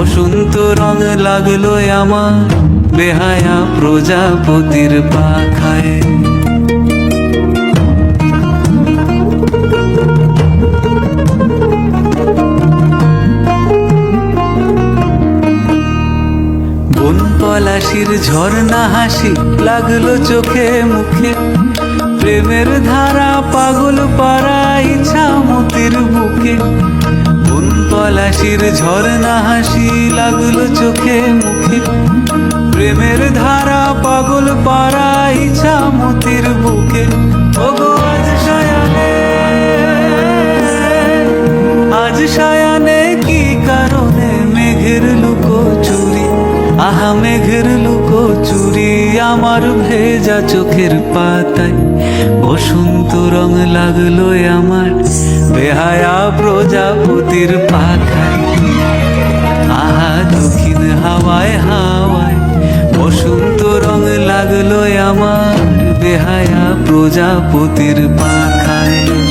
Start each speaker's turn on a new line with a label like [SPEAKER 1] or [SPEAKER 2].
[SPEAKER 1] বসন্ত রং লাগল আমার, বেহায়া প্রজাপতির পাখায়। পলাশির ঝর্ণা হাসি লাগল চোখে মুখে, প্রেমের ধারা পাগল পাড়া ইচ্ছা পলাশির ঝর্ণা হাসি লাগল চোখে মুখে। প্রেমের ধারা পাগল পাড়া ইচ্ছা মতির বুকে। আজ সায়ানে আজ সায়ানে কি কারণে মেঘের লুকো চুরি? আহা, মেঘের লুকো চুরি আমার ভেজা চোখের পাতায়। বসন্ত রং লাগল আমার। বেহায়া প্রজাপতির পাখায়। আহা, দক্ষিণ হাওয়ায় হাওয়ায়। বসন্ত রং লাগল আমার। বেহায়া প্রজাপতির পাখায়।